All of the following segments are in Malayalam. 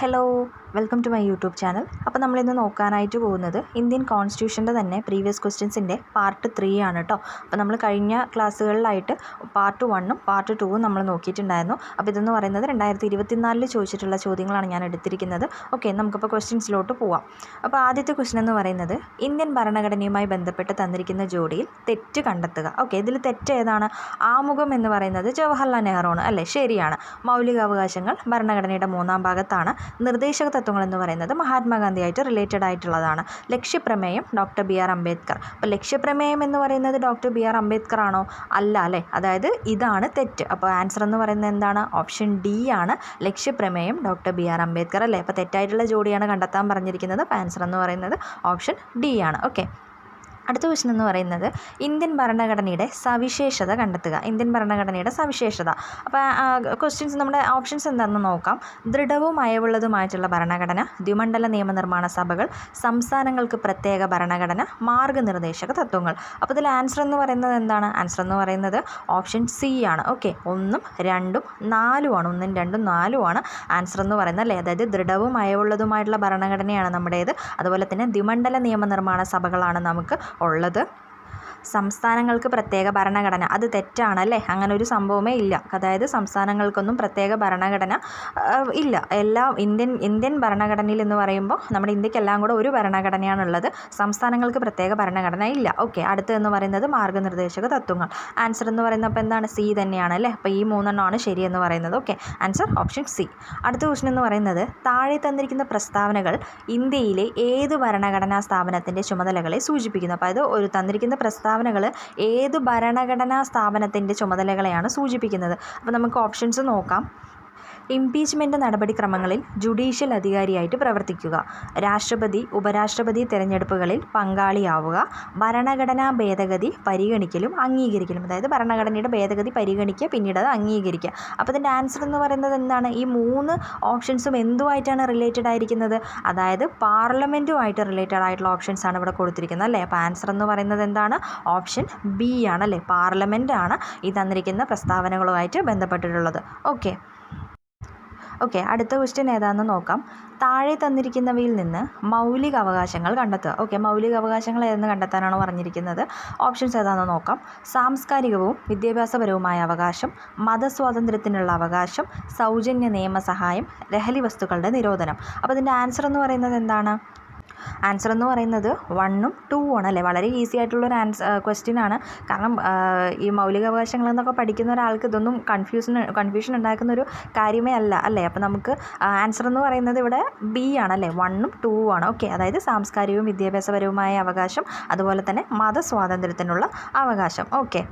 Hello welcome to my YouTube channel അപ്പോൾ നമ്മളിന്ന് നോക്കാനായിട്ട് പോകുന്നത് ഇന്ത്യൻ കോൺസ്റ്റിറ്റ്യൂഷന്റെ തന്നെ പ്രീവിയസ് ക്വസ്റ്റ്യൻസിന്റെ പാർട്ട് ത്രീ ആണ് കേട്ടോ അപ്പോൾ നമ്മൾ കഴിഞ്ഞ ക്ലാസ്സുകളിലായിട്ട് പാർട്ട് വണ്ണും പാർട്ട് ടൂവും നമ്മൾ നോക്കിയിട്ടുണ്ടായിരുന്നു. അപ്പോൾ ഇതെന്ന് പറയുന്നത് രണ്ടായിരത്തി ഇരുപത്തിനാലിൽ ചോദിച്ചിട്ടുള്ള ചോദ്യങ്ങളാണ് ഞാൻ എടുത്തിരിക്കുന്നത്. ഓക്കെ നമുക്കിപ്പോൾ ക്വസ്റ്റ്യൻസിലോട്ട് പോവാം. അപ്പോൾ ആദ്യത്തെ ക്വസ്റ്റ്യൻ എന്ന് പറയുന്നത് ഇന്ത്യൻ ഭരണഘടനയുമായി ബന്ധപ്പെട്ട് തന്നിരിക്കുന്ന ജോഡിയിൽ തെറ്റ് കണ്ടെത്തുക. ഓക്കെ ഇതിൽ തെറ്റ് ഏതാണ്? ആമുഖം എന്ന് പറയുന്നത് ജവഹർലാൽ നെഹ്റു ആണ് അല്ലേ? ശരിയാണ്. മൗലികാവകാശങ്ങൾ ഭരണഘടനയുടെ മൂന്നാം ഭാഗത്താണ്. നിർദ്ദേശക തത്വങ്ങൾ എന്ന് പറയുന്നത് മഹാത്മാഗാന്ധിയായിട്ട് റിലേറ്റഡ് ആയിട്ടുള്ളതാണ്. ലക്ഷ്യപ്രമേയം ഡോക്ടർ ബി ആർ അംബേദ്കർ. അപ്പോൾ ലക്ഷ്യപ്രമേയം എന്ന് പറയുന്നത് ഡോക്ടർ ബി ആർ അംബേദ്കർ ആണോ? അല്ല അല്ലേ? അതായത് ഇതാണ് തെറ്റ്. അപ്പോൾ ആൻസർ എന്ന് പറയുന്നത് എന്താണ്? ഓപ്ഷൻ ഡി ആണ് ലക്ഷ്യപ്രമേയം ഡോക്ടർ ബി ആർ അംബേദ്കർ അല്ലേ? അപ്പോൾ തെറ്റായിട്ടുള്ള ജോഡിയാണ് കണ്ടെത്താൻ പറഞ്ഞിരിക്കുന്നത്. അപ്പോൾ ആൻസർ എന്ന് പറയുന്നത് ഓപ്ഷൻ ഡി ആണ്. ഓക്കെ അടുത്ത ക്വസ്റ്റൻ എന്ന് പറയുന്നത് ഇന്ത്യൻ ഭരണഘടനയുടെ സവിശേഷത കണ്ടെത്തുക. ഇന്ത്യൻ ഭരണഘടനയുടെ സവിശേഷത. അപ്പോൾ ക്വസ്റ്റ്യൻസ് നമ്മുടെ ഓപ്ഷൻസ് എന്താണെന്ന് നോക്കാം. ദൃഢവും അയവുള്ളതുമായിട്ടുള്ള ഭരണഘടന ദ്വിമണ്ഡല നിയമനിർമ്മാണ സഭകൾ സംസ്ഥാനങ്ങൾക്ക് പ്രത്യേക ഭരണഘടന മാർഗനിർദ്ദേശക തത്വങ്ങൾ. അപ്പോൾ ഇതിൽ ആൻസർ എന്ന് പറയുന്നത് എന്താണ്? ആൻസർ എന്ന് പറയുന്നത് ഓപ്ഷൻ സി ആണ്. ഓക്കെ ഒന്നും രണ്ടും നാലുമാണ് ഒന്നും രണ്ടും നാലുമാണ് ആൻസർ എന്ന് പറയുന്നത് അല്ലേ? അതായത് ദൃഢവും അയവുള്ളതുമായിട്ടുള്ള ഭരണഘടനയാണ് നമ്മുടേത്. അതുപോലെ തന്നെ ദ്വിമണ്ഡല നിയമനിർമ്മാണ സഭകളാണ് നമുക്ക് ഉള്ളത്. സംസ്ഥാനങ്ങൾക്ക് പ്രത്യേക ഭരണഘടന. അത് തെറ്റാണല്ലേ? അങ്ങനെ ഒരു സംഭവമേ ഇല്ല. അതായത് സംസ്ഥാനങ്ങൾക്കൊന്നും പ്രത്യേക ഭരണഘടന ഇല്ല. എല്ലാ ഇന്ത്യൻ ഇന്ത്യൻ ഭരണഘടനയിൽ എന്ന് പറയുമ്പോൾ നമ്മുടെ ഇന്ത്യക്കെല്ലാം കൂടെ ഒരു ഭരണഘടനയാണുള്ളത്. സംസ്ഥാനങ്ങൾക്ക് പ്രത്യേക ഭരണഘടന ഇല്ല. ഓക്കെ അടുത്തതെന്ന് പറയുന്നത് മാർഗനിർദ്ദേശക തത്വങ്ങൾ. ആൻസർ എന്ന് പറയുന്നത് എന്താണ്? സി തന്നെയാണ് അല്ലേ? അപ്പോൾ ഈ മൂന്നെണ്ണമാണ് ശരിയെന്ന് പറയുന്നത്. Okay answer option C. അടുത്ത ക്വസ്റ്റൻ എന്ന് പറയുന്നത് താഴെ തന്നിരിക്കുന്ന പ്രസ്താവനകൾ ഇന്ത്യയിലെ ഏത് ഭരണഘടനാ സ്ഥാപനത്തിന്റെ ചുമതലകളെ സൂചിപ്പിക്കുന്നു? അപ്പോൾ അത് ഒരു തന്നിരിക്കുന്ന പ്രസ്താവനകൾ ഏത് ഭരണഘടനാ സ്ഥാപനത്തിന്റെ ചുമതലകളെയാണ് സൂചിപ്പിക്കുന്നത്. അപ്പോൾ നമുക്ക് ഓപ്ഷൻസ് നോക്കാം. ഇംപീച്ച്മെന്റ് നടപടിക്രമങ്ങളിൽ ജുഡീഷ്യൽ അധികാരിയായിട്ട് പ്രവർത്തിക്കുക. രാഷ്ട്രപതി ഉപരാഷ്ട്രപതി തിരഞ്ഞെടുപ്പുകളിൽ പങ്കാളിയാവുക. ഭരണഘടനാ ഭേദഗതി പരിഗണിക്കലും അംഗീകരിക്കലും. അതായത് ഭരണഘടനയുടെ ഭേദഗതി പരിഗണിക്കുക പിന്നീട് അത് അംഗീകരിക്കുക. അപ്പോൾ ഇതിന്റെ ആൻസർ എന്ന് പറയുന്നത് എന്താണ്? ഈ മൂന്ന് ഓപ്ഷൻസും എന്തുമായിട്ടാണ് റിലേറ്റഡ് ആയിരിക്കുന്നത്? അതായത് പാർലമെന്റുമായിട്ട് റിലേറ്റഡ് ആയിട്ടുള്ള ഓപ്ഷൻസ് ആണ് ഇവിടെ കൊടുത്തിരിക്കുന്നത് അല്ലേ? അപ്പോൾ ആൻസർ എന്ന് പറയുന്നത് എന്താണ്? ഓപ്ഷൻ ബി ആണ് അല്ലേ? പാർലമെന്റ് ആണ് ഈ തന്നിരിക്കുന്ന പ്രസ്താവനകളുമായിട്ട് ബന്ധപ്പെട്ടിട്ടുള്ളത്. ഓക്കെ ഓക്കെ അടുത്ത ക്വസ്റ്റ്യൻ ഏതാണെന്ന് നോക്കാം. താഴെ തന്നിരിക്കുന്നവയിൽ നിന്ന് മൗലിക അവകാശങ്ങൾ കണ്ടെത്തുക. ഓക്കെ മൗലിക അവകാശങ്ങൾ ഏതെന്ന് കണ്ടെത്താനാണ് പറഞ്ഞിരിക്കുന്നത്? ഓപ്ഷൻസ് ഏതാണെന്ന് നോക്കാം. സാംസ്കാരികവും വിദ്യാഭ്യാസപരവുമായ അവകാശം മതസ്വാതന്ത്ര്യത്തിനുള്ള അവകാശം സൗജന്യ നിയമസഹായം ലഹരി വസ്തുക്കളുടെ നിരോധനം. അപ്പോൾ ഇതിന്റെ ആൻസർ എന്ന് പറയുന്നത് എന്താണ്? ആൻസർ എന്ന് പറയുന്നത് വണ്ണും ടൂ ആണ് അല്ലേ വളരെ ഈസി ആയിട്ടുള്ളൊരു ആൻസർ ക്വസ്റ്റ്യൻ ആണ്. കാരണം ഈ മൗലികാവകാശങ്ങൾ എന്നൊക്കെ പഠിക്കുന്ന ഒരാൾക്ക് ഇതൊന്നും കൺഫ്യൂഷൻ കൺഫ്യൂഷൻ ഉണ്ടാക്കുന്ന ഒരു കാര്യമേ അല്ല അല്ലേ? അപ്പോൾ നമുക്ക് ആൻസർ എന്ന് പറയുന്നത് ഇവിടെ ബി ആണ് അല്ലേ വണ്ണും ടൂ ആണ്. ഓക്കെ അതായത് സാംസ്കാരികവും വിദ്യാഭ്യാസപരവുമായ അവകാശം അതുപോലെ തന്നെ മതസ്വാതന്ത്ര്യത്തിനുള്ള അവകാശം. ഓക്കെ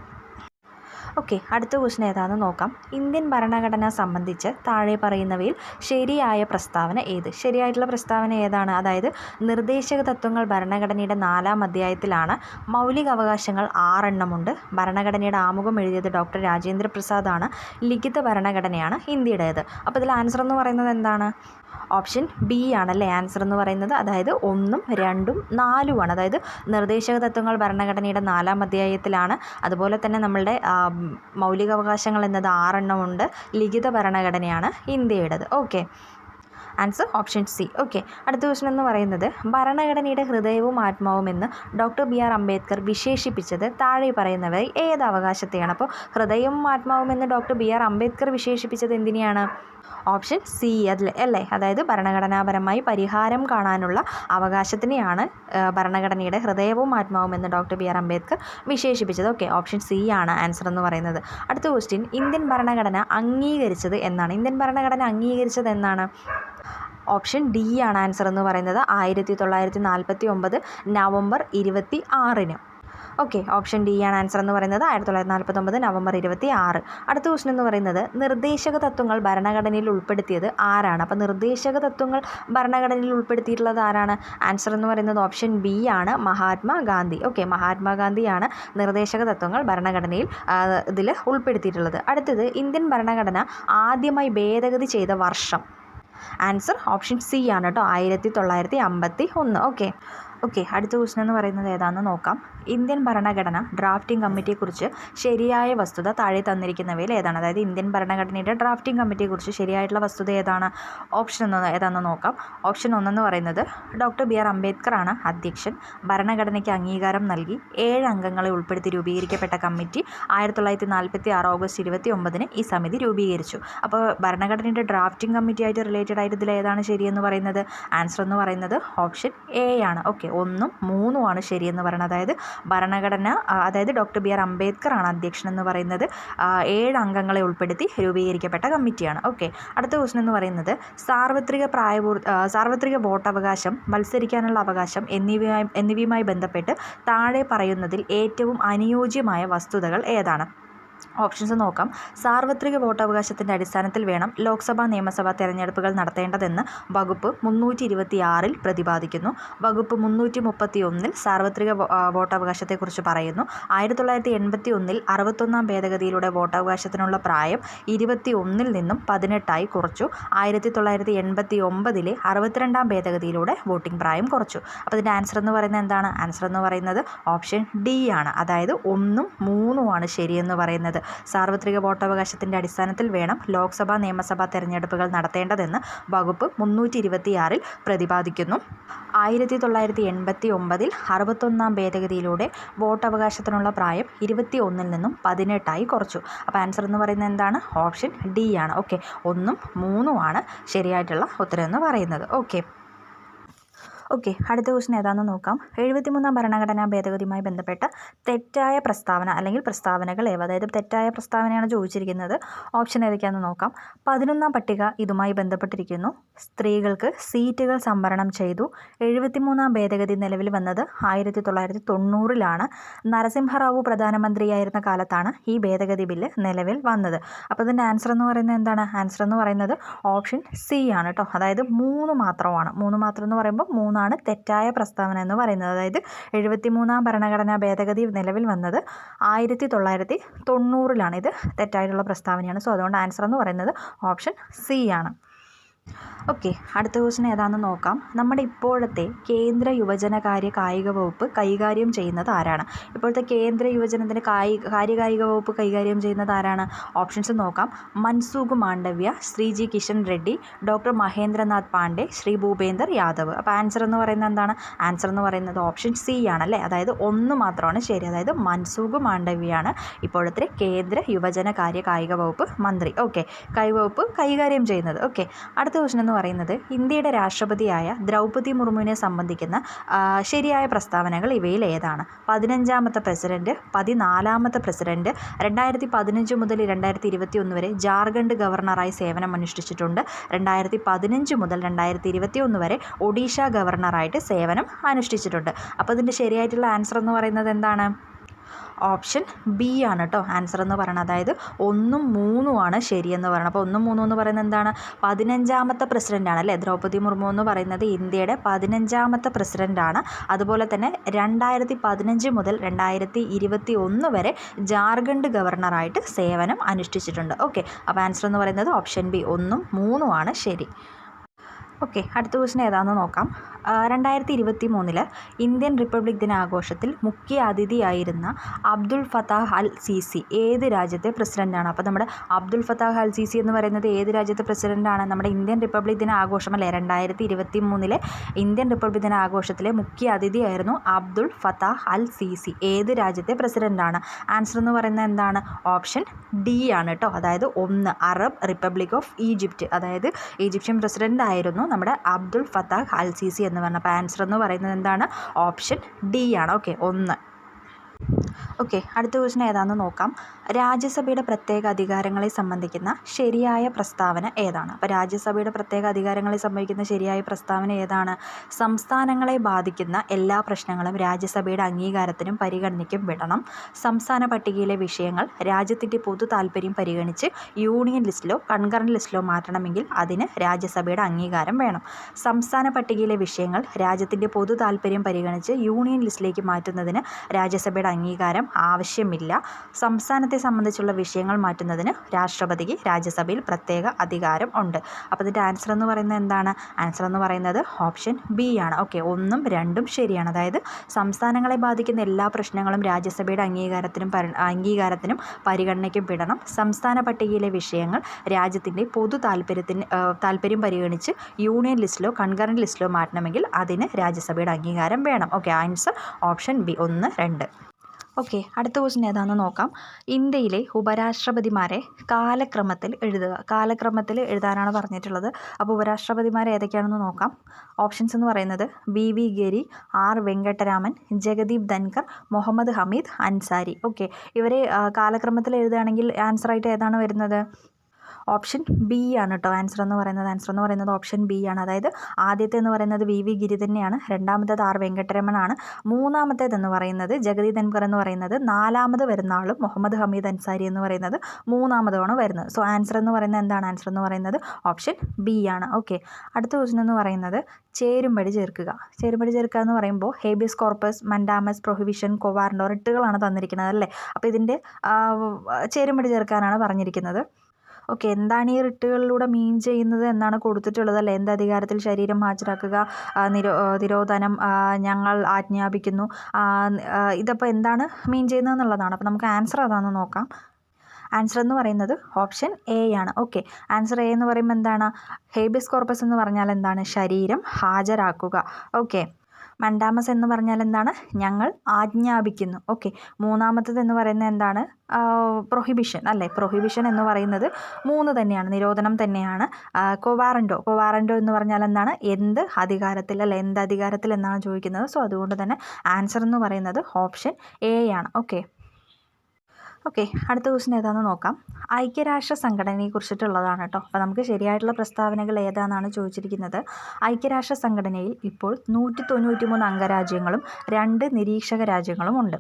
ഓക്കെ അടുത്ത ക്വസ്റ്റൻ ഏതാണെന്ന് നോക്കാം. ഇന്ത്യൻ ഭരണഘടന സംബന്ധിച്ച് താഴെ പറയുന്നവയിൽ ശരിയായ പ്രസ്താവന ഏത്? ശരിയായിട്ടുള്ള പ്രസ്താവന ഏതാണ്? അതായത് നിർദ്ദേശക തത്വങ്ങൾ ഭരണഘടനയുടെ നാലാം അധ്യായത്തിലാണ്. മൗലിക അവകാശങ്ങൾ ആറെണ്ണമുണ്ട്. ഭരണഘടനയുടെ ആമുഖം എഴുതിയത് ഡോക്ടർ രാജേന്ദ്ര പ്രസാദാണ് ലിഖിത ഭരണഘടനയാണ് ഇന്ത്യയുടേത്. അപ്പോൾ ഇതിൽ ആൻസർ എന്ന് പറയുന്നത് എന്താണ്? ഓപ്ഷൻ ബി ആണല്ലേ ആൻസർ എന്ന് പറയുന്നത്. അതായത് ഒന്നും രണ്ടും നാലുമാണ്. അതായത് നിർദ്ദേശക തത്വങ്ങൾ ഭരണഘടനയുടെ നാലാം അധ്യായത്തിലാണ്. അതുപോലെ തന്നെ നമ്മളുടെ മൗലികാവകാശങ്ങൾ എന്നത് ആറെണ്ണമുണ്ട്. ലിഖിത ഭരണഘടനയാണ് ഇന്ത്യയുടേത്. Okay. Answer option C. Okay. അടുത്ത ക്വസ്റ്റൻ എന്ന് പറയുന്നത് ഭരണഘടനയുടെ ഹൃദയവും ആത്മാവും എന്ന് ഡോക്ടർ ബി ആർ അംബേദ്കർ വിശേഷിപ്പിച്ചത് താഴെ പറയുന്നവർ ഏത് അവകാശത്തെയാണ്? അപ്പോൾ ഹൃദയവും ആത്മാവും എന്ന് ഡോക്ടർ ബി ആർ അംബേദ്കർ വിശേഷിപ്പിച്ചത് എന്തിനെയാണ്? ഓപ്ഷൻ സി അതിൽ അല്ലേ? അതായത് ഭരണഘടനാപരമായി പരിഹാരം കാണാനുള്ള അവകാശത്തിനെയാണ് ഭരണഘടനയുടെ ഹൃദയവും ആത്മാവും എന്ന് ഡോക്ടർ ബി ആർ അംബേദ്കർ വിശേഷിപ്പിച്ചത്. ഓക്കെ ഓപ്ഷൻ സി ആണ് ആൻസർ എന്ന് പറയുന്നത്. അടുത്ത ക്വസ്റ്റ്യൻ ഇന്ത്യൻ ഭരണഘടന അംഗീകരിച്ചത് എന്നാണ്. ഇന്ത്യൻ ഭരണഘടന അംഗീകരിച്ചത് എന്നാണ്? ഓപ്ഷൻ ഡി ആണ് ആൻസർ എന്ന് പറയുന്നത് ആയിരത്തി തൊള്ളായിരത്തി നാൽപ്പത്തി ഒമ്പത് നവംബർ ഇരുപത്തി ആറിന് ഓക്കെ ഓപ്ഷൻ ഡി ആണ് ആൻസർ എന്ന് പറയുന്നത് ആയിരത്തി തൊള്ളായിരത്തി നാൽപ്പത്തൊമ്പത് നവംബർ ഇരുപത്തി ആറ് അടുത്ത ക്വസ്റ്റൻ എന്ന് പറയുന്നത് നിർദ്ദേശക തത്വങ്ങൾ ഭരണഘടനയിൽ ഉൾപ്പെടുത്തിയത് ആരാണ്? അപ്പോൾ നിർദ്ദേശക തത്വങ്ങൾ ഭരണഘടനയിൽ ഉൾപ്പെടുത്തിയിട്ടുള്ളത് ആരാണ്? ആൻസർ എന്ന് പറയുന്നത് ഓപ്ഷൻ ബി ആണ് മഹാത്മാഗാന്ധി ഓക്കെ മഹാത്മാഗാന്ധിയാണ് നിർദ്ദേശക തത്വങ്ങൾ ഭരണഘടനയിൽ ഇതിൽ ഉൾപ്പെടുത്തിയിട്ടുള്ളത്. അടുത്തത് ഇന്ത്യൻ ഭരണഘടന ആദ്യമായി ഭേദഗതി ചെയ്ത വർഷം. ആൻസർ ഓപ്ഷൻ സി ആണ് കേട്ടോ. ആയിരത്തി തൊള്ളായിരത്തി അമ്പത്തി ഒന്ന്. ഓക്കെ. ഓക്കെ അടുത്ത ക്വസ്റ്റൻ എന്ന് പറയുന്നത് ഏതാണെന്ന് നോക്കാം. ഇന്ത്യൻ ഭരണഘടന ഡ്രാഫ്റ്റിംഗ് കമ്മിറ്റിയെക്കുറിച്ച് ശരിയായ വസ്തുത താഴെ തന്നിരിക്കുന്നവയിൽ ഏതാണ്? അതായത് ഇന്ത്യൻ ഭരണഘടനയുടെ ഡ്രാഫ്റ്റിംഗ് കമ്മിറ്റിയെക്കുറിച്ച് ശരിയായിട്ടുള്ള വസ്തുത ഏതാണ്? ഓപ്ഷൻ ഒന്ന് ഏതാണെന്ന് നോക്കാം. ഓപ്ഷൻ ഒന്നെന്ന് പറയുന്നത് ഡോക്ടർ ബി ആർ അംബേദ്കർ ആണ് അധ്യക്ഷൻ. ഭരണഘടനയ്ക്ക് അംഗീകാരം നൽകി ഏഴ് അംഗങ്ങളെ ഉൾപ്പെടുത്തി രൂപീകരിക്കപ്പെട്ട കമ്മിറ്റി ആയിരത്തി തൊള്ളായിരത്തി നാൽപ്പത്തി ആറ് ഓഗസ്റ്റ് ഇരുപത്തി ഒമ്പതിന് ഈ സമിതി രൂപീകരിച്ചു. അപ്പോൾ ഭരണഘടനയുടെ ഡ്രാഫ്റ്റിംഗ് കമ്മിറ്റി ആയിട്ട് റിലേറ്റഡ് ആയിട്ട് ഇതിൽ ഏതാണ് ശരിയെന്ന് പറയുന്നത്? ആൻസർ എന്ന് പറയുന്നത് ഓപ്ഷൻ എ ആണ്. ഓക്കെ ഒന്നും മൂന്നുമാണ് ശരിയെന്ന് പറയുന്നത്. അതായത് ഭരണഘടന അതായത് ഡോക്ടർ ബി ആർ അംബേദ്കർ ആണ് അധ്യക്ഷൻ എന്ന് പറയുന്നത് ഏഴ് അംഗങ്ങളെ ഉൾപ്പെടുത്തി രൂപീകരിക്കപ്പെട്ട കമ്മിറ്റിയാണ്. ഓക്കെ. അടുത്ത ക്വസ്റ്റൻ എന്ന് പറയുന്നത് സാർവത്രിക പ്രായപൂർ സാർവത്രിക വോട്ടവകാശം മത്സരിക്കാനുള്ള അവകാശം എന്നിവയുമായി എന്നിവയുമായി ബന്ധപ്പെട്ട് താഴെ പറയുന്നതിൽ ഏറ്റവും അനുയോജ്യമായ വസ്തുതകൾ ഏതാണ്? ഓപ്ഷൻസ് നോക്കാം. സാർവത്രിക വോട്ടവകാശത്തിന്റെ അടിസ്ഥാനത്തിൽ വേണം ലോക്സഭാ നിയമസഭാ തെരഞ്ഞെടുപ്പുകൾ നടത്തേണ്ടതെന്ന് വകുപ്പ് മുന്നൂറ്റി ഇരുപത്തി ആറിൽ പ്രതിപാദിക്കുന്നു. വകുപ്പ് മുന്നൂറ്റി മുപ്പത്തി ഒന്നിൽ സാർവത്രിക വോട്ടവകാശത്തെക്കുറിച്ച് പറയുന്നു. ആയിരത്തി തൊള്ളായിരത്തി എൺപത്തി ഒന്നിൽ അറുപത്തൊന്നാം ഭേദഗതിയിലൂടെ വോട്ടവകാശത്തിനുള്ള പ്രായം ഇരുപത്തി ഒന്നിൽ നിന്നും പതിനെട്ടായി കുറച്ചു. ആയിരത്തി തൊള്ളായിരത്തി എൺപത്തി ഒമ്പതിലെ അറുപത്തിരണ്ടാം ഭേദഗതിയിലൂടെ വോട്ടിംഗ് പ്രായം കുറച്ചു. അപ്പോൾ ഇതിന്റെ ആൻസർ എന്ന് പറയുന്നത് എന്താണ്? ആൻസർ എന്ന് പറയുന്നത് ഓപ്ഷൻ ഡി ആണ്. അതായത് ഒന്നും മൂന്നുമാണ് ശരിയെന്ന് പറയുന്നത്. സാർവത്രിക വോട്ടവകാശത്തിന്റെ അടിസ്ഥാനത്തിൽ വേണം ലോക്സഭാ നിയമസഭാ തെരഞ്ഞെടുപ്പുകൾ നടത്തേണ്ടതെന്ന് വകുപ്പ് മുന്നൂറ്റി ഇരുപത്തിയാറിൽ പ്രതിപാദിക്കുന്നു. ആയിരത്തി തൊള്ളായിരത്തി എൺപത്തി ഒമ്പതിൽ അറുപത്തൊന്നാം ഭേദഗതിയിലൂടെ വോട്ടവകാശത്തിനുള്ള പ്രായം ഇരുപത്തി ഒന്നിൽ നിന്നും പതിനെട്ടായി കുറച്ചു. അപ്പോൾ ആൻസർ എന്ന് പറയുന്നത് എന്താണ്? ഓപ്ഷൻ ഡി ആണ്. ഓക്കെ. ഒന്നും മൂന്നുമാണ് ശരിയായിട്ടുള്ള ഉത്തരം എന്ന് പറയുന്നത്. ഓക്കെ. ഓക്കെ അടുത്ത ക്വസ്റ്റൻ ഏതാണെന്ന് നോക്കാം. എഴുപത്തിമൂന്നാം ഭരണഘടനാ ഭേദഗതിയുമായി ബന്ധപ്പെട്ട തെറ്റായ പ്രസ്താവന അല്ലെങ്കിൽ പ്രസ്താവനകൾ ഏവ? അതായത് തെറ്റായ പ്രസ്താവനയാണ് ചോദിച്ചിരിക്കുന്നത്. ഓപ്ഷൻ ഏതൊക്കെയാണെന്ന് നോക്കാം. പതിനൊന്നാം പട്ടിക ഇതുമായി ബന്ധപ്പെട്ടിരിക്കുന്നു. സ്ത്രീകൾക്ക് സീറ്റുകൾ സംവരണം ചെയ്തു. എഴുപത്തിമൂന്നാം ഭേദഗതി നിലവിൽ വന്നത് ആയിരത്തി തൊള്ളായിരത്തി തൊണ്ണൂറിലാണ് നരസിംഹറാവു പ്രധാനമന്ത്രിയായിരുന്ന കാലത്താണ് ഈ ഭേദഗതി ബില്ല് നിലവിൽ വന്നത്. അപ്പോൾ ഇതിന്റെ ആൻസർ എന്ന് പറയുന്നത് എന്താണ്? ആൻസർ എന്ന് പറയുന്നത് ഓപ്ഷൻ സി ആണ് കേട്ടോ. അതായത് മൂന്ന് മാത്രമാണ്. മൂന്ന് മാത്രം എന്ന് പറയുമ്പോൾ മൂന്നാണ് തെറ്റായ പ്രസ്താവന എന്ന് പറയുന്നത്. അതായത് എഴുപത്തിമൂന്നാം ഭരണഘടനാ ഭേദഗതി നിലവിൽ വന്നത് ആയിരത്തി തൊള്ളായിരത്തി തൊണ്ണൂറിലാണ് ഇത് തെറ്റായിട്ടുള്ള പ്രസ്താവനയാണ്. സോ അതുകൊണ്ട് ആൻസർ എന്ന് പറയുന്നത് ഓപ്ഷൻ സി ആണ്. ഓക്കെ അടുത്ത ക്വസ്റ്റൻ ഏതാണെന്ന് നോക്കാം. നമ്മുടെ ഇപ്പോഴത്തെ കേന്ദ്ര യുവജനകാര്യ കായിക വകുപ്പ് കൈകാര്യം ചെയ്യുന്നത് ആരാണ്? ഇപ്പോഴത്തെ കേന്ദ്ര യുവജനത്തിന്റെ കായി കാര്യകായിക വകുപ്പ് കൈകാര്യം ചെയ്യുന്നത് ആരാണ്? ഓപ്ഷൻസ് നോക്കാം. Mansukh Mandaviya Shri G Kishan Reddy doctor Mahendranath Pandey Shri Bhupender Yadav. അപ്പോൾ ആൻസർ എന്ന് പറയുന്നത് എന്താണ്? ആൻസർ എന്ന് പറയുന്നത് ഓപ്ഷൻ സി ആണല്ലേ അതായത് ഒന്ന് മാത്രമാണ് ശരി. അതായത് മൻസൂഖ് മാണ്ഡവ്യയാണ് ഇപ്പോഴത്തെ കേന്ദ്ര യുവജനകാര്യ കായിക വകുപ്പ് മന്ത്രി. ഓക്കെ കായിക വകുപ്പ് കൈകാര്യം ചെയ്യുന്നത്. ഓക്കെ അടുത്ത ക്വസ്റ്റൻ എന്ന് പറയുന്നത് ഇന്ത്യയുടെ രാഷ്ട്രപതിയായ ദ്രൗപതി മുർമുവിനെ സംബന്ധിക്കുന്ന ശരിയായ പ്രസ്താവനകൾ ഇവയിൽ ഏതാണ്? പതിനഞ്ചാമത്തെ പ്രസിഡന്റ് പതിനാലാമത്തെ പ്രസിഡന്റ് രണ്ടായിരത്തി പതിനഞ്ച് മുതൽ രണ്ടായിരത്തി ഇരുപത്തി ഒന്ന് വരെ ജാർഖണ്ഡ് ഗവർണറായി സേവനം അനുഷ്ഠിച്ചിട്ടുണ്ട്. രണ്ടായിരത്തി പതിനഞ്ച് മുതൽ രണ്ടായിരത്തി ഇരുപത്തി ഒന്ന് വരെ ഒഡീഷ ഗവർണറായിട്ട് സേവനം അനുഷ്ഠിച്ചിട്ടുണ്ട്. അപ്പോൾ ഇതിന്റെ ശരിയായിട്ടുള്ള ആൻസർ എന്ന് പറയുന്നത് എന്താണ്? ഓപ്ഷൻ ബി ആണ് കേട്ടോ ആൻസർ എന്ന് പറയുന്നത് അതായത് ഒന്നും മൂന്നുമാണ് ശരിയെന്ന് പറയുന്നത് അപ്പോൾ ഒന്നും മൂന്നും എന്ന് പറയുന്നത് എന്താണ്? പതിനഞ്ചാമത്തെ പ്രസിഡന്റാണ് അല്ലേ? ദ്രൗപദി മുർമു എന്ന് പറയുന്നത് ഇന്ത്യയുടെ പതിനഞ്ചാമത്തെ പ്രസിഡന്റാണ് അതുപോലെ തന്നെ രണ്ടായിരത്തി പതിനഞ്ച് മുതൽ രണ്ടായിരത്തി ഇരുപത്തി ഒന്ന് വരെ ജാർഖണ്ഡ് ഗവർണറായിട്ട് സേവനം അനുഷ്ഠിച്ചിട്ടുണ്ട്. ഓക്കെ അപ്പോൾ ആൻസർ എന്ന് പറയുന്നത് ഓപ്ഷൻ ബി. ഒന്നും മൂന്നുമാണ് ശരി. ഓക്കെ അടുത്ത ക്വസ്റ്റൻ ഏതാണെന്ന് നോക്കാം. രണ്ടായിരത്തി ഇരുപത്തി മൂന്നിൽ ഇന്ത്യൻ റിപ്പബ്ലിക് ദിനാഘോഷത്തിൽ മുഖ്യ അതിഥിയായിരുന്ന അബ്ദുൾ ഫത്താഹ് അൽ സീസി ഏത് രാജ്യത്തെ പ്രസിഡന്റാണ് അപ്പോൾ നമ്മുടെ അബ്ദുൾ ഫത്താഹ് അൽ സീസി എന്ന് പറയുന്നത് ഏത് രാജ്യത്തെ പ്രസിഡന്റാണ് നമ്മുടെ ഇന്ത്യൻ റിപ്പബ്ലിക് ദിന ആഘോഷം അല്ലേ? രണ്ടായിരത്തി ഇരുപത്തി മൂന്നിലെ ഇന്ത്യൻ റിപ്പബ്ലിക് ദിന ആഘോഷത്തിലെ മുഖ്യ അതിഥിയായിരുന്നു അബ്ദുൾ ഫത്താഹ് അൽ സീസി. ഏത് രാജ്യത്തെ പ്രസിഡന്റാണ് ആൻസർ എന്ന് പറയുന്നത് എന്താണ്? ഓപ്ഷൻ ഡി ആണ് കേട്ടോ. അതായത് ഒന്ന് അറബ് റിപ്പബ്ലിക് ഓഫ് ഈജിപ്റ്റ്. അതായത് ഈജിപ്ഷ്യൻ പ്രസിഡന്റ് ആയിരുന്നു നമ്മുടെ അബ്ദുൾ ഫത്താഹ് അൽ സീസി എന്ന് പറഞ്ഞ അപ്പോൾ ആൻസർ എന്ന് പറയുന്നത് എന്താണ്? ഓപ്ഷൻ ഡി ആണ്. ഓക്കെ ഒന്ന്. ഓക്കെ അടുത്ത ക്വസ്റ്റൻ ഏതാണെന്ന് നോക്കാം. രാജ്യസഭയുടെ പ്രത്യേക അധികാരങ്ങളെ സംബന്ധിക്കുന്ന ശരിയായ പ്രസ്താവന ഏതാണ്? അപ്പോൾ രാജ്യസഭയുടെ പ്രത്യേക അധികാരങ്ങളെ സംബന്ധിക്കുന്ന ശരിയായ പ്രസ്താവന ഏതാണ്? സംസ്ഥാനങ്ങളെ ബാധിക്കുന്ന എല്ലാ പ്രശ്നങ്ങളും രാജ്യസഭയുടെ അംഗീകാരത്തിനും പരിഗണനയ്ക്കും വിടണം. സംസ്ഥാന പട്ടികയിലെ വിഷയങ്ങൾ രാജ്യത്തിന്റെ പൊതു താല്പര്യം പരിഗണിച്ച് യൂണിയൻ ലിസ്റ്റിലോ കൺകറന്റ് ലിസ്റ്റിലോ മാറ്റണമെങ്കിൽ അതിന് രാജ്യസഭയുടെ അംഗീകാരം വേണം. സംസ്ഥാന പട്ടികയിലെ വിഷയങ്ങൾ രാജ്യത്തിന്റെ പൊതു താല്പര്യം പരിഗണിച്ച് യൂണിയൻ ലിസ്റ്റിലേക്ക് മാറ്റുന്നതിന് രാജ്യസഭയുടെ അംഗീകാരം ആവശ്യമില്ല. സംസ്ഥാനത്തെ സംബന്ധിച്ചുള്ള വിഷയങ്ങൾ മാറ്റുന്നതിന് രാഷ്ട്രപതിക്ക് രാജ്യസഭയിൽ പ്രത്യേക അധികാരം ഉണ്ട്. അപ്പോൾ ഇതിന്റെ ആൻസർ എന്ന് പറയുന്നത് എന്താണ്? ആൻസർ എന്ന് പറയുന്നത് ഓപ്ഷൻ ബി ആണ്. ഓക്കെ ഒന്നും രണ്ടും ശരിയാണ്. അതായത് സംസ്ഥാനങ്ങളെ ബാധിക്കുന്ന എല്ലാ പ്രശ്നങ്ങളും രാജ്യസഭയുടെ അംഗീകാരത്തിനും അംഗീകാരത്തിനും പരിഗണനയ്ക്കും വിടണം. സംസ്ഥാന പട്ടികയിലെ വിഷയങ്ങൾ രാജ്യത്തിന്റെ പൊതു താല്പര്യത്തിന് താല്പര്യം പരിഗണിച്ച് യൂണിയൻ ലിസ്റ്റിലോ കൺകറന്റ് ലിസ്റ്റിലോ മാറ്റണമെങ്കിൽ അതിന് രാജ്യസഭയുടെ അംഗീകാരം വേണം. ഓക്കെ ആൻസർ ഓപ്ഷൻ ബി ഒന്ന് രണ്ട്. ഓക്കെ അടുത്ത ക്വസ്റ്റ്യൻ ഏതാണെന്ന് നോക്കാം. ഇന്ത്യയിലെ ഉപരാഷ്ട്രപതിമാരെ കാലക്രമത്തിൽ എഴുതുക. കാലക്രമത്തിൽ എഴുതാനാണ് പറഞ്ഞിട്ടുള്ളത്. അപ്പോൾ ഉപരാഷ്ട്രപതിമാരെ ഏതൊക്കെയാണെന്ന് നോക്കാം. ഓപ്ഷൻസ് എന്ന് പറയുന്നത് B V Giri R Venkataraman Jagdeep Dhankhar Muhammad Hamid Ansari. Okay ഇവരെ കാലക്രമത്തിൽ എഴുതുകയാണെങ്കിൽ ആൻസറായിട്ട് ഏതാണ് വരുന്നത്? ഓപ്ഷൻ ബി ആണ് കേട്ടോ ആൻസർ എന്ന് പറയുന്നത്. ആൻസർ എന്ന് പറയുന്നത് ഓപ്ഷൻ ബി ആണ്. അതായത് ആദ്യത്തെ എന്ന് പറയുന്നത് വി വി ഗിരി തന്നെയാണ്. രണ്ടാമത്തേത് ആർ വെങ്കട്ടരമണാണ് മൂന്നാമത്തേത് എന്ന് പറയുന്നത് ജഗതി ധൻകർ എന്ന് പറയുന്നത്. നാലാമത് വരുന്ന ആളും മുഹമ്മദ് ഹമീദ് അൻസാരി എന്ന് പറയുന്നത് മൂന്നാമതുമാണ് വരുന്നത്. സോ ആൻസർ എന്ന് പറയുന്നത് എന്താണ്? ആൻസർ എന്ന് പറയുന്നത് ഓപ്ഷൻ ബി ആണ്. ഓക്കെ അടുത്ത ക്വസ്റ്റൻ എന്ന് പറയുന്നത് ചേരുംപടി ചേർക്കുക. ചേരുംപടി ചേർക്കുക എന്ന് പറയുമ്പോൾ habeas corpus mandamus prohibition quo warranto റിട്ടുകളാണ് തന്നിരിക്കുന്നത് അല്ലേ? അപ്പോൾ ഇതിന്റെ ചേരുംപടി ചേർക്കാനാണ് പറഞ്ഞിരിക്കുന്നത്. ഓക്കെ എന്താണ് ഈ റിട്ടുകളിലൂടെ മീൻ ചെയ്യുന്നത് എന്നാണ് കൊടുത്തിട്ടുള്ളത് അല്ലേ? എന്ത് അധികാരത്തിൽ ശരീരം ഹാജരാക്കുക നിരോ തിരോധനം ഞങ്ങൾ ആജ്ഞാപിക്കുന്നു. ഇതപ്പോൾ എന്താണ് മീൻ ചെയ്യുന്നത് എന്നുള്ളതാണ്. അപ്പോൾ നമുക്ക് ആൻസർ അതാണ് നോക്കാം. ആൻസർ എന്ന് പറയുന്നത് ഓപ്ഷൻ എ ആണ്. ഓക്കെ ആൻസർ എ എന്ന് പറയുമ്പോൾ എന്താണ്? ഹേബിയസ് കോർപ്പസ് എന്ന് പറഞ്ഞാൽ എന്താണ്? ശരീരം ഹാജരാക്കുക. ഓക്കെ മണ്ടാമസ് എന്ന് പറഞ്ഞാൽ എന്താണ്? ഞങ്ങൾ ആജ്ഞാപിക്കുന്നു. ഓക്കെ മൂന്നാമത്തത് എന്ന് പറയുന്നത് എന്താണ്? പ്രൊഹിബിഷൻ അല്ലേ? പ്രൊഹിബിഷൻ എന്ന് പറയുന്നത് മൂന്ന് തന്നെയാണ്. നിരോധനം തന്നെയാണ്. കൊവാറൻഡോ കൊവാറൻഡോ എന്ന് പറഞ്ഞാൽ എന്താണ്? എന്ത് അധികാരത്തിൽ അല്ലെ? എന്ത് അധികാരത്തിൽ എന്നാണ് ചോദിക്കുന്നത്. സോ അതുകൊണ്ട് തന്നെ ആൻസർ എന്ന് പറയുന്നത് ഓപ്ഷൻ എ ആണ് ഓക്കെ ഓക്കെ അടുത്ത ക്വസ്റ്റിൻ ഏതാണെന്ന് നോക്കാം. ഐക്യരാഷ്ട്ര സംഘടനയെ കുറിച്ചിട്ടുള്ളതാണ് കേട്ടോ അപ്പോൾ നമുക്ക് ശരിയായിട്ടുള്ള പ്രസ്താവനകൾ ഏതാണെന്നാണ് ചോദിച്ചിരിക്കുന്നത്. ഐക്യരാഷ്ട്ര സംഘടനയിൽ ഇപ്പോൾ നൂറ്റി തൊണ്ണൂറ്റി മൂന്ന് അംഗരാജ്യങ്ങളും രണ്ട് നിരീക്ഷക രാജ്യങ്ങളും ഉണ്ട്.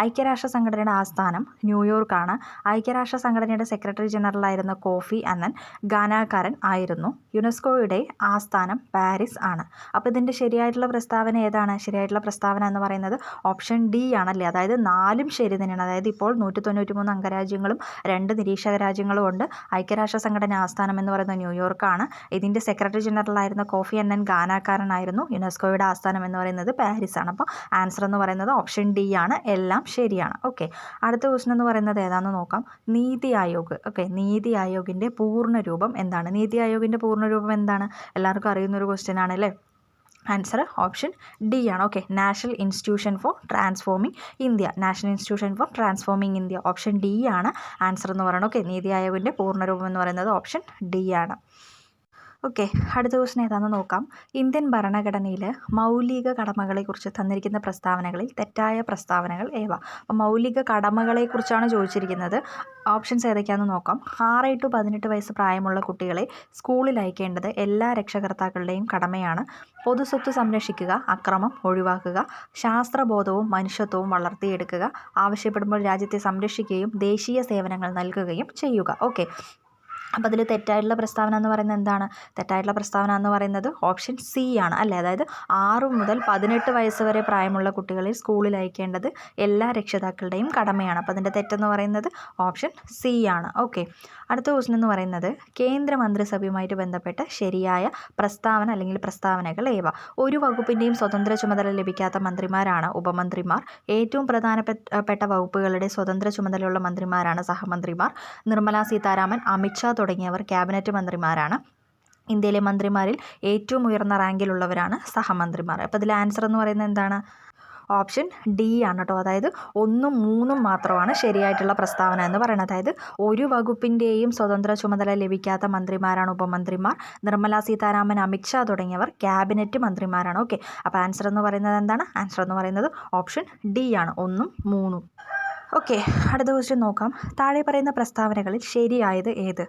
ഐക്യരാഷ്ട്ര സംഘടനയുടെ ആസ്ഥാനം ന്യൂയോർക്കാണ്. ഐക്യരാഷ്ട്ര സംഘടനയുടെ സെക്രട്ടറി ജനറലായിരുന്ന കോഫി അന്നൻ ഗാനാകാരൻ ആയിരുന്നു. യുനെസ്കോയുടെ ആസ്ഥാനം പാരീസ് ആണ്. അപ്പോൾ ഇതിന്റെ ശരിയായിട്ടുള്ള പ്രസ്താവന ഏതാണ്? ശരിയായിട്ടുള്ള പ്രസ്താവന എന്ന് പറയുന്നത് ഓപ്ഷൻ ഡി ആണല്ലേ? അതായത് നാലും ശരി തന്നെയാണ്. അതായത് ഇപ്പോൾ നൂറ്റി തൊണ്ണൂറ്റി മൂന്ന് അംഗരാജ്യങ്ങളും രണ്ട് നിരീക്ഷക രാജ്യങ്ങളും ഉണ്ട്. ഐക്യരാഷ്ട്ര സംഘടന ആസ്ഥാനം എന്ന് പറയുന്നത് ന്യൂയോർക്കാണ്. ഇതിന്റെ സെക്രട്ടറി ജനറലായിരുന്ന കോഫി അന്നൻ ഗാനാക്കാരനായിരുന്നു യുനെസ്കോയുടെ ആസ്ഥാനം എന്ന് പറയുന്നത് പാരീസ് ആണ്. അപ്പോൾ ആൻസർ എന്ന് പറയുന്നത് ഓപ്ഷൻ ഡി ആണ്. എല്ലാം ശരിയാണ്. ഓക്കെ. അടുത്ത ക്വസ്റ്റൻ എന്ന് പറയുന്നത് ഏതാണെന്ന് നോക്കാം. നീതി ആയോഗ്. ഓക്കെ. നീതി ആയോഗിന്റെ പൂർണ രൂപം എന്താണ്? നീതി ആയോഗിന്റെ പൂർണ രൂപം എന്താണ്? എല്ലാവർക്കും അറിയുന്ന ഒരു ക്വസ്റ്റ്യൻ ആണ് അല്ലേ? ആൻസർ ഓപ്ഷൻ ഡി ആണ്. Okay. National institution for transforming India national institution for transforming India option D ആണ്. ആൻസർ എന്ന് പറയുന്നത് ഓക്കെ. നീതി ആയോഗിന്റെ പൂർണരൂപം എന്ന് പറയുന്നത് ഓപ്ഷൻ ഡി ആണ്. ഓക്കെ അടുത്ത ക്വസ്റ്റൻ ഏതാണെന്ന് നോക്കാം. ഇന്ത്യൻ ഭരണഘടനയിൽ മൗലിക കടമകളെക്കുറിച്ച് തന്നിരിക്കുന്ന പ്രസ്താവനകളിൽ തെറ്റായ പ്രസ്താവനകൾ ഏവ? അപ്പം മൗലിക കടമകളെക്കുറിച്ചാണ് ചോദിച്ചിരിക്കുന്നത്. ഓപ്ഷൻസ് ഏതൊക്കെയാണെന്ന് നോക്കാം. ആറ് ടു പതിനെട്ട് വയസ്സ് പ്രായമുള്ള കുട്ടികളെ സ്കൂളിൽ അയക്കേണ്ടത് എല്ലാ രക്ഷകർത്താക്കളുടെയും കടമയാണ്. പൊതുസ്വത്ത് സംരക്ഷിക്കുക അക്രമം ഒഴിവാക്കുക ശാസ്ത്രബോധവും മനുഷ്യത്വവും വളർത്തിയെടുക്കുക ആവശ്യപ്പെടുമ്പോൾ രാജ്യത്തെ സംരക്ഷിക്കുകയും ദേശീയ സേവനങ്ങൾ നൽകുകയും ചെയ്യുക. ഓക്കെ അപ്പോൾ അതിൽ തെറ്റായിട്ടുള്ള പ്രസ്താവന എന്ന് പറയുന്നത് എന്താണ്? തെറ്റായിട്ടുള്ള പ്രസ്താവന എന്ന് പറയുന്നത് ഓപ്ഷൻ സി ആണ് അല്ലേ? അതായത് ആറ് മുതൽ പതിനെട്ട് വയസ്സ് വരെ പ്രായമുള്ള കുട്ടികളെ സ്കൂളിൽ അയക്കേണ്ടത് എല്ലാ രക്ഷിതാക്കളുടെയും കടമയാണ്. അപ്പോൾ അതിന്റെ തെറ്റെന്ന് പറയുന്നത് ഓപ്ഷൻ സി ആണ്. ഓക്കെ. അടുത്ത ക്വസ്റ്റൻ എന്ന് പറയുന്നത് കേന്ദ്ര മന്ത്രിസഭയുമായിട്ട് ബന്ധപ്പെട്ട ശരിയായ പ്രസ്താവന അല്ലെങ്കിൽ പ്രസ്താവനകൾ ഏവ? ഒരു വകുപ്പിന്റെയും സ്വതന്ത്ര ചുമതല ലഭിക്കാത്ത മന്ത്രിമാരാണ് ഉപമന്ത്രിമാർ. ഏറ്റവും പ്രധാനപ്പെട്ട വകുപ്പുകളുടെ സ്വതന്ത്ര ചുമതലയുള്ള മന്ത്രിമാരാണ് സഹമന്ത്രിമാർ. നിർമ്മലാ സീതാരാമൻ അമിത്ഷാ തുടങ്ങിയവർ ക്യാബിനറ്റ് മന്ത്രിമാരാണ്. ഇന്ത്യയിലെ മന്ത്രിമാരിൽ ഏറ്റവും ഉയർന്ന റാങ്കിലുള്ളവരാണ് സഹമന്ത്രിമാർ. അപ്പോൾ ഇതിൽ ആൻസർ എന്ന് പറയുന്നത് എന്താണ്? ഓപ്ഷൻ ഡി ആണ് കേട്ടോ അതായത് ഒന്നും മൂന്നും മാത്രമാണ് ശരിയായിട്ടുള്ള പ്രസ്താവന എന്ന് പറയുന്നത്. അതായത് ഒരു വകുപ്പിന്റെയും സ്വതന്ത്ര ചുമതല ലഭിക്കാത്ത മന്ത്രിമാരാണ് ഉപമന്ത്രിമാർ. നിർമ്മല സീതാരാമൻ അമിത്ഷാ തുടങ്ങിയവർ ക്യാബിനറ്റ് മന്ത്രിമാരാണ്. ഓക്കെ. അപ്പോൾ ആൻസർ എന്ന് പറയുന്നത് എന്താണ്? ആൻസർ എന്ന് പറയുന്നത് ഓപ്ഷൻ ഡി ആണ്. ഒന്നും മൂന്നും ഓക്കെ അടുത്ത ക്വസ്റ്റ്യൻ നോക്കാം. താഴെ പറയുന്ന പ്രസ്താവനകളിൽ ശരിയായത് ഏത്?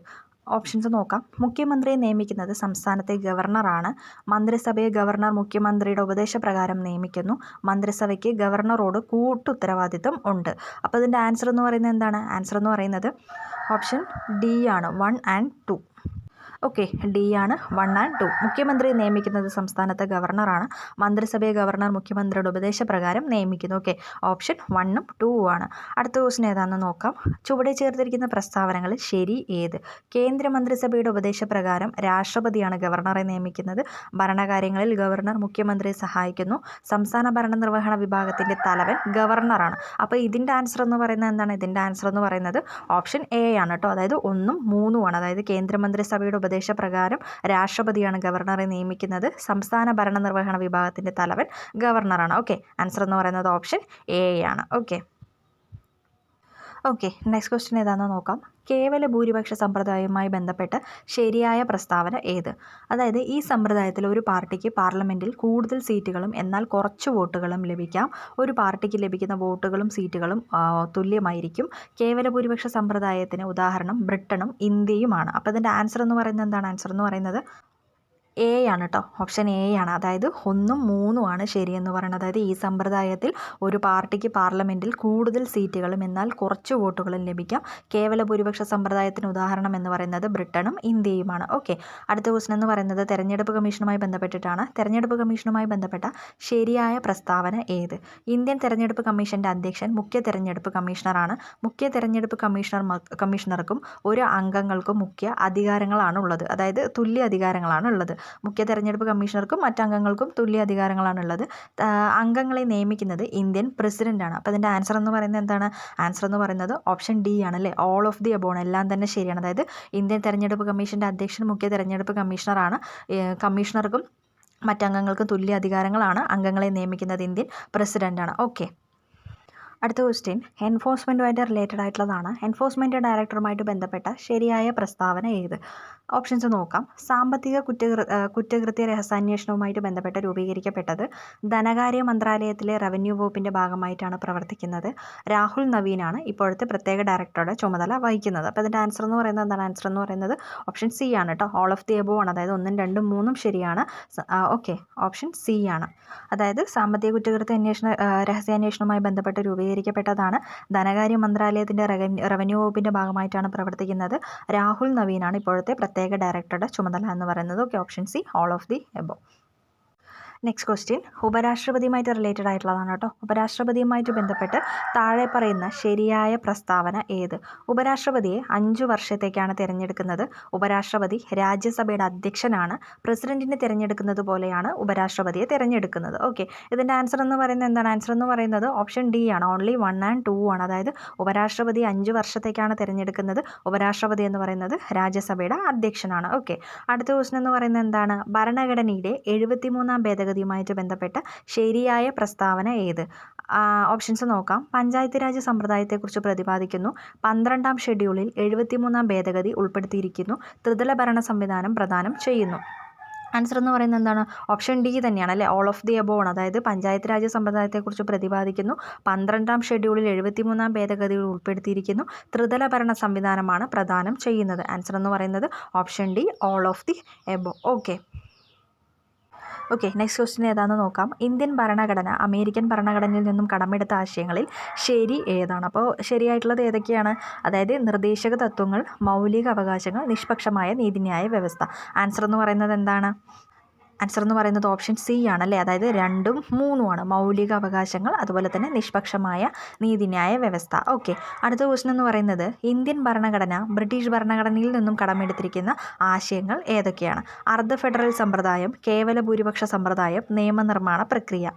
ഓപ്ഷൻസ് നോക്കാം. മുഖ്യമന്ത്രിയെ നിയമിക്കുന്നത് സംസ്ഥാനത്തെ ഗവർണറാണ്. മന്ത്രിസഭയെ ഗവർണർ മുഖ്യമന്ത്രിയുടെ ഉപദേശപ്രകാരം നിയമിക്കുന്നു. മന്ത്രിസഭയ്ക്ക് ഗവർണറോട് കൂട്ടുത്തരവാദിത്തം ഉണ്ട്. അപ്പോൾ ഇതിന്റെ ആൻസർ എന്ന് പറയുന്നത് എന്താണ്? ആൻസർ എന്ന് പറയുന്നത് ഓപ്ഷൻ ഡി ആണ്. One and two okay D ആണ്. One and two. മുഖ്യമന്ത്രി നിയമിക്കുന്നത് സംസ്ഥാനത്തെ ഗവർണറാണ്. മന്ത്രിസഭയെ ഗവർണർ മുഖ്യമന്ത്രിയുടെ ഉപദേശപ്രകാരം നിയമിക്കുന്നു. ഓക്കെ ഓപ്ഷൻ വണ്ണും ടൂവും ആണ്. അടുത്ത ക്വസ്റ്റൻ ഏതാണെന്ന് നോക്കാം. ചുവടെ ചേർത്തിരിക്കുന്ന പ്രസ്താവനകളിൽ ശരി ഏത്? കേന്ദ്രമന്ത്രിസഭയുടെ ഉപദേശപ്രകാരം രാഷ്ട്രപതിയാണ് ഗവർണറെ നിയമിക്കുന്നത്. ഭരണകാര്യങ്ങളിൽ ഗവർണർ മുഖ്യമന്ത്രിയെ സഹായിക്കുന്നു. സംസ്ഥാന ഭരണനിർവഹണ വിഭാഗത്തിന്റെ തലവൻ ഗവർണറാണ്. അപ്പോൾ ഇതിന്റെ ആൻസർ എന്ന് പറയുന്നത് എന്താണ്? ഇതിന്റെ ആൻസർ എന്ന് പറയുന്നത് ഓപ്ഷൻ എ ആണ് കേട്ടോ. അതായത് ഒന്നും മൂന്നുമാണ് അതായത് കേന്ദ്രമന്ത്രിസഭയുടെ ഉപദേശപ്രകാരം രാഷ്ട്രപതിയാണ് ഗവർണറെ നിയമിക്കുന്നത്. സംസ്ഥാന ഭരണനിർവഹണ വിഭാഗത്തിന്റെ തലവൻ ഗവർണറാണ്. ഓക്കെ. ആൻസർ എന്ന് പറയുന്നത് ഓപ്ഷൻ എ ആണ്. ഓക്കെ. ഓക്കെ. നെക്സ്റ്റ് ക്വസ്റ്റ്യൻ ഏതാണെന്ന് നോക്കാം. കേവല ഭൂരിപക്ഷ സമ്പ്രദായവുമായി ബന്ധപ്പെട്ട ശരിയായ പ്രസ്താവന ഏത്? അതായത് ഈ സമ്പ്രദായത്തിൽ ഒരു പാർട്ടിക്ക് പാർലമെന്റിൽ കൂടുതൽ സീറ്റുകളും എന്നാൽ കുറച്ച് വോട്ടുകളും ലഭിക്കാം. ഒരു പാർട്ടിക്ക് ലഭിക്കുന്ന വോട്ടുകളും സീറ്റുകളും തുല്യമായിരിക്കും. കേവല ഭൂരിപക്ഷ സമ്പ്രദായത്തിന് ഉദാഹരണം ബ്രിട്ടനും ഇന്ത്യയുമാണ്. അപ്പോൾ ഇതിന്റെ ആൻസർ എന്ന് പറയുന്നത് എന്താണ്? ആൻസർ എന്ന് പറയുന്നത് എ ആണ് കേട്ടോ ഓപ്ഷൻ എ ആണ്. അതായത് ഒന്നും മൂന്നും ആണ് ശരിയെന്ന് പറയുന്നത് അതായത് ഈ സമ്പ്രദായത്തിൽ ഒരു പാർട്ടിക്ക് പാർലമെന്റിൽ കൂടുതൽ സീറ്റുകളും എന്നാൽ കുറച്ച് വോട്ടുകളും ലഭിക്കാം. കേവല ഭൂരിപക്ഷ സമ്പ്രദായത്തിന് ഉദാഹരണം എന്ന് പറയുന്നത് ബ്രിട്ടനും ഇന്ത്യയുമാണ്. ഓക്കെ അടുത്ത ക്വസ്റ്റൻ എന്ന് പറയുന്നത് തെരഞ്ഞെടുപ്പ് കമ്മീഷനുമായി ബന്ധപ്പെട്ടിട്ടാണ്. തെരഞ്ഞെടുപ്പ് കമ്മീഷനുമായി ബന്ധപ്പെട്ട ശരിയായ പ്രസ്താവന ഏത്? ഇന്ത്യൻ തെരഞ്ഞെടുപ്പ് കമ്മീഷന്റെ അധ്യക്ഷൻ മുഖ്യ തെരഞ്ഞെടുപ്പ് കമ്മീഷണറാണ്. മുഖ്യ തെരഞ്ഞെടുപ്പ് കമ്മീഷണർ കമ്മീഷണർക്കും ഒരു അംഗങ്ങൾക്കും മുഖ്യ അധികാരങ്ങളാണ് ഉള്ളത്. അതായത് തുല്യ അധികാരങ്ങളാണ് ഉള്ളത്. മുഖ്യ തെരഞ്ഞെടുപ്പ് കമ്മീഷണർക്കും മറ്റംഗങ്ങൾക്കും തുല്യ അധികാരങ്ങളാണുള്ളത്. അംഗങ്ങളെ നിയമിക്കുന്നത് ഇന്ത്യൻ പ്രസിഡന്റാണ് അപ്പോൾ അതിന്റെ ആൻസർ എന്ന് പറയുന്നത് എന്താണ്? ആൻസർ എന്ന് പറയുന്നത് ഓപ്ഷൻ ഡി ആണ് അല്ലേ ഓൾ ഓഫ് ദി അബോൺ എല്ലാം തന്നെ ശരിയാണ്. അതായത് ഇന്ത്യൻ തെരഞ്ഞെടുപ്പ് കമ്മീഷന്റെ അധ്യക്ഷൻ മുഖ്യ തെരഞ്ഞെടുപ്പ് കമ്മീഷണറാണ്. കമ്മീഷണർക്കും മറ്റംഗങ്ങൾക്കും തുല്യ അധികാരങ്ങളാണ് അംഗങ്ങളെ നിയമിക്കുന്നത് ഇന്ത്യൻ പ്രസിഡന്റാണ് ഓക്കെ. അടുത്ത ക്വസ്റ്റ്യൻ എൻഫോഴ്സ്മെന്റുമായിട്ട് റിലേറ്റഡ് ആയിട്ടുള്ളതാണ്. എൻഫോഴ്സ്മെന്റ് ഡയറക്ടറുമായിട്ട് ബന്ധപ്പെട്ട ശരിയായ പ്രസ്താവന ഏത്? ഓപ്ഷൻസ് നോക്കാം. സാമ്പത്തിക കുറ്റകൃ കുറ്റകൃത്യ രഹസ്യാന്വേഷണവുമായിട്ട് ബന്ധപ്പെട്ട് രൂപീകരിക്കപ്പെട്ടത് ധനകാര്യ മന്ത്രാലയത്തിലെ റവന്യൂ വകുപ്പിന്റെ ഭാഗമായിട്ടാണ് പ്രവർത്തിക്കുന്നത്. രാഹുൽ നവീനാണ് ഇപ്പോഴത്തെ പ്രത്യേക ഡയറക്ടറുടെ ചുമതല വഹിക്കുന്നത്. അപ്പോൾ ഇതിന്റെ ആൻസർ എന്ന് പറയുന്നത് എന്താണ്? ആൻസർ എന്ന് പറയുന്നത് ഓപ്ഷൻ സി ആണ് കേട്ടോ ഓൾ ഓഫ് ദി എബോ ആണ്. അതായത് ഒന്നും രണ്ടും മൂന്നും ശരിയാണ്. ഓക്കെ ഓപ്ഷൻ സി ആണ്. അതായത് സാമ്പത്തിക കുറ്റകൃത്യ അന്വേഷണ രഹസ്യാന്വേഷണവുമായി ബന്ധപ്പെട്ട് രൂപീകരിക്കപ്പെട്ടതാണ് ധനകാര്യ മന്ത്രാലയത്തിന്റെ റവന്യൂ വകുപ്പിന്റെ ഭാഗമായിട്ടാണ് പ്രവർത്തിക്കുന്നത്. രാഹുൽ നവീനാണ് ഇപ്പോഴത്തെ പ്രത്യേക ഡയറക്ടറുടെ ചുമതല എന്ന് പറയുന്നത് okay option C all of the above next question ഉപരാഷ്ട്രപതിയുമായിട്ട് related ആയിട്ടുള്ളതാണ് കേട്ടോ. ഉപരാഷ്ട്രപതിയുമായിട്ട് ബന്ധപ്പെട്ട് താഴെ പറയുന്ന ശരിയായ പ്രസ്താവന ഏത്? ഉപരാഷ്ട്രപതിയെ അഞ്ചു വർഷത്തേക്കാണ് തിരഞ്ഞെടുക്കുന്നത്. ഉപരാഷ്ട്രപതി രാജ്യസഭയുടെ അധ്യക്ഷനാണ്. പ്രസിഡന്റിനെ തിരഞ്ഞെടുക്കുന്നത് പോലെയാണ് ഉപരാഷ്ട്രപതിയെ തിരഞ്ഞെടുക്കുന്നത്. ഓക്കെ ഇതിന്റെ ആൻസർ എന്ന് പറയുന്നത് എന്താണ്? ആൻസർ എന്ന് പറയുന്നത് ഓപ്ഷൻ ഡി ആണ്. ഓൺലി വൺ ആൻഡ് ടു ആണ്. അതായത് ഉപരാഷ്ട്രപതി അഞ്ച് വർഷത്തേക്കാണ് തിരഞ്ഞെടുക്കുന്നത്. ഉപരാഷ്ട്രപതി എന്ന് പറയുന്നത് രാജ്യസഭയുടെ അധ്യക്ഷനാണ്. ഓക്കെ അടുത്ത ക്വസ്റ്റൻ എന്ന് പറയുന്നത് എന്താണ്? ഭരണഘടനയുടെ എഴുപത്തിമൂന്നാം ഭേദഗതിയുമായിട്ട് ബന്ധപ്പെട്ട ശരിയായ പ്രസ്താവന ഏത്? ഓപ്ഷൻസ് നോക്കാം. പഞ്ചായത്ത് രാജ് സമ്പ്രദായത്തെക്കുറിച്ച് പ്രതിപാദിക്കുന്നു. പന്ത്രണ്ടാം ഷെഡ്യൂളിൽ എഴുപത്തിമൂന്നാം ഭേദഗതി ഉൾപ്പെടുത്തിയിരിക്കുന്നു. ത്രിതല ഭരണ സംവിധാനം പ്രദാനം ചെയ്യുന്നു. ആൻസർ എന്ന് പറയുന്നത് എന്താണ്? ഓപ്ഷൻ ഡി തന്നെയാണ് അല്ലേ? ഓൾ ഓഫ് ദി അബോൺ അതായത് പഞ്ചായത്ത് രാജ് സമ്പ്രദായത്തെക്കുറിച്ച് പ്രതിപാദിക്കുന്നു. പന്ത്രണ്ടാം ഷെഡ്യൂളിൽ എഴുപത്തിമൂന്നാം ഭേദഗതികൾ ഉൾപ്പെടുത്തിയിരിക്കുന്നു. ത്രിതല ഭരണ സംവിധാനമാണ് പ്രദാനം ചെയ്യുന്നത്. ആൻസർ എന്ന് പറയുന്നത് option D all of the above okay okay next question ഏതാണെന്ന് നോക്കാം. ഇന്ത്യൻ ഭരണഘടന അമേരിക്കൻ ഭരണഘടനയിൽ നിന്നും കടമെടുത്ത ആശയങ്ങളിൽ ശരി ഏതാണ്? അപ്പോൾ ശരിയായിട്ടുള്ളത് ഏതൊക്കെയാണ്? അതായത് നിർദ്ദേശക തത്വങ്ങൾ മൗലിക അവകാശങ്ങൾ നിഷ്പക്ഷമായ നീതിന്യായ വ്യവസ്ഥ. ആൻസർ എന്ന് പറയുന്നത് എന്താണ്? ആൻസർ എന്ന് പറയുന്നത് ഓപ്ഷൻ സി ആണ് അല്ലേ അതായത് രണ്ടും മൂന്നുമാണ്. മൗലിക അവകാശങ്ങൾ അതുപോലെ തന്നെ നിഷ്പക്ഷമായ നീതിന്യായ വ്യവസ്ഥ. ഓക്കെ അടുത്ത ക്വസ്റ്റൻ എന്ന് പറയുന്നത് ഇന്ത്യൻ ഭരണഘടന ബ്രിട്ടീഷ് ഭരണഘടനയിൽ നിന്നും കടമെടുത്തിരിക്കുന്ന ആശയങ്ങൾ ഏതൊക്കെയാണ്? അർദ്ധ ഫെഡറൽ സമ്പ്രദായം കേവല ഭൂരിപക്ഷ സമ്പ്രദായം നിയമനിർമ്മാണ പ്രക്രിയ.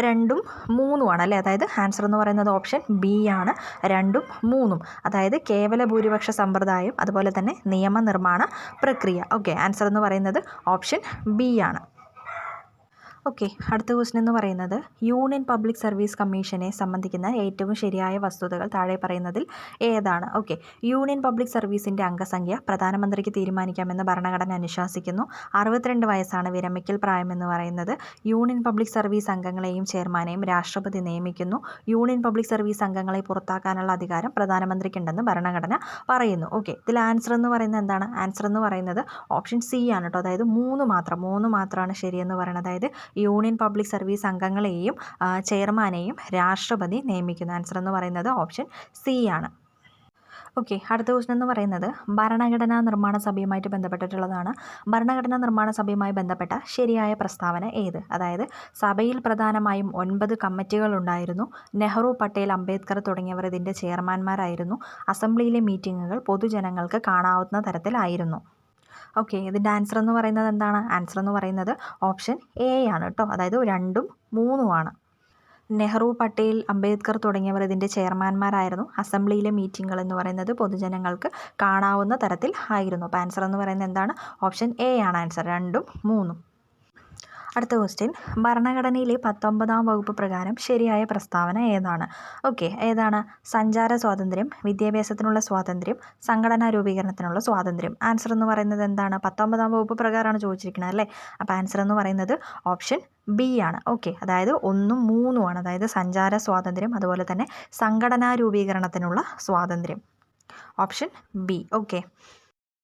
രണ്ടും മൂന്നുമാണ് അല്ലേ? അതായത് ആൻസർ എന്ന് പറയുന്നത് ഓപ്ഷൻ ബി ആണ്. രണ്ടും മൂന്നും. അതായത് കേവല ഭൂരിപക്ഷ സമ്പ്രദായം അതുപോലെ തന്നെ നിയമനിർമ്മാണ പ്രക്രിയ. ഓക്കെ ആൻസർ എന്ന് പറയുന്നത് ഓപ്ഷൻ ബി ആണ്. ഓക്കെ അടുത്ത ക്വസ്റ്റൻ എന്ന് പറയുന്നത് യൂണിയൻ പബ്ലിക് സർവീസ് കമ്മീഷനെ സംബന്ധിക്കുന്ന ഏറ്റവും ശരിയായ വസ്തുതകൾ താഴെ പറയുന്നതിൽ ഏതാണ്? ഓക്കെ യൂണിയൻ പബ്ലിക് സർവീസിന്റെ അംഗസംഖ്യ പ്രധാനമന്ത്രിക്ക് തീരുമാനിക്കാമെന്ന് ഭരണഘടന അനുശാസിക്കുന്നു. അറുപത്തിരണ്ട് വയസ്സാണ് വിരമിക്കൽ പ്രായമെന്ന് പറയുന്നത്. യൂണിയൻ പബ്ലിക് സർവീസ് അംഗങ്ങളെയും ചെയർമാനെയും രാഷ്ട്രപതി നിയമിക്കുന്നു. യൂണിയൻ പബ്ലിക് സർവീസ് അംഗങ്ങളെ പുറത്താക്കാനുള്ള അധികാരം പ്രധാനമന്ത്രിക്കുണ്ടെന്ന് ഭരണഘടന പറയുന്നു. ഓക്കെ ഇതിൽ ആൻസർ എന്ന് പറയുന്നത് എന്താണ്? ആൻസർ എന്ന് പറയുന്നത് ഓപ്ഷൻ സി ആണ് കേട്ടോ. അതായത് മൂന്ന് മാത്രം മൂന്ന് മാത്രമാണ് ശരിയെന്ന് പറയുന്നത്. അതായത് യൂണിയൻ പബ്ലിക് സർവീസ് അംഗങ്ങളെയും ചെയർമാനെയും രാഷ്ട്രപതി നിയമിക്കുന്നു. ആൻസർ എന്ന് പറയുന്നത് ഓപ്ഷൻ സി ആണ്. ഓക്കെ അടുത്ത ക്വസ്റ്റൻ എന്ന് പറയുന്നത് ഭരണഘടനാ നിർമ്മാണ സഭയുമായിട്ട് ബന്ധപ്പെട്ടിട്ടുള്ളതാണ്. ഭരണഘടനാ നിർമ്മാണ സഭയുമായി ബന്ധപ്പെട്ട ശരിയായ പ്രസ്താവന ഏത്? അതായത് സഭയിൽ പ്രധാനമായും ഒൻപത് കമ്മിറ്റികൾ ഉണ്ടായിരുന്നു. നെഹ്റു പട്ടേൽ അംബേദ്കർ തുടങ്ങിയവർ ഇതിന്റെ ചെയർമാൻമാരായിരുന്നു. അസംബ്ലിയിലെ മീറ്റിങ്ങുകൾ പൊതുജനങ്ങൾക്ക് കാണാവുന്ന തരത്തിലായിരുന്നു. ഓക്കെ ഇതിന്റെ ആൻസർ എന്ന് പറയുന്നത് എന്താണ്? ആൻസർ എന്ന് പറയുന്നത് ഓപ്ഷൻ എ ആണ് കേട്ടോ. അതായത് രണ്ടും മൂന്നുമാണ്. നെഹ്റു പട്ടേൽ അംബേദ്കർ തുടങ്ങിയവർ ഇതിന്റെ ചെയർമാൻമാരായിരുന്നു. അസംബ്ലിയിലെ മീറ്റിംഗുകൾ എന്ന് പറയുന്നത് പൊതുജനങ്ങൾക്ക് കാണാവുന്ന തരത്തിൽ ആയിരുന്നു. അപ്പോൾ ആൻസർ എന്ന് പറയുന്നത് എന്താണ്? ഓപ്ഷൻ എ ആണ് ആൻസർ. രണ്ടും മൂന്നും. അടുത്ത ക്വസ്റ്റ്യൻ ഭരണഘടനയിലെ പത്തൊമ്പതാം വകുപ്പ് പ്രകാരം ശരിയായ പ്രസ്താവന ഏതാണ്? ഓക്കെ ഏതാണ്? സഞ്ചാര സ്വാതന്ത്ര്യം വിദ്യാഭ്യാസത്തിനുള്ള സ്വാതന്ത്ര്യം സംഘടനാ രൂപീകരണത്തിനുള്ള സ്വാതന്ത്ര്യം. ആൻസർ എന്ന് പറയുന്നത് എന്താണ്? പത്തൊമ്പതാം വകുപ്പ് പ്രകാരമാണ് ചോദിച്ചിരിക്കുന്നത് അല്ലേ? അപ്പോൾ ആൻസർ എന്ന് പറയുന്നത് ഓപ്ഷൻ ബി ആണ്. ഓക്കെ അതായത് ഒന്നും മൂന്നുമാണ് അതായത് സഞ്ചാര സ്വാതന്ത്ര്യം അതുപോലെ തന്നെ സംഘടനാ രൂപീകരണത്തിനുള്ള സ്വാതന്ത്ര്യം. Option B okay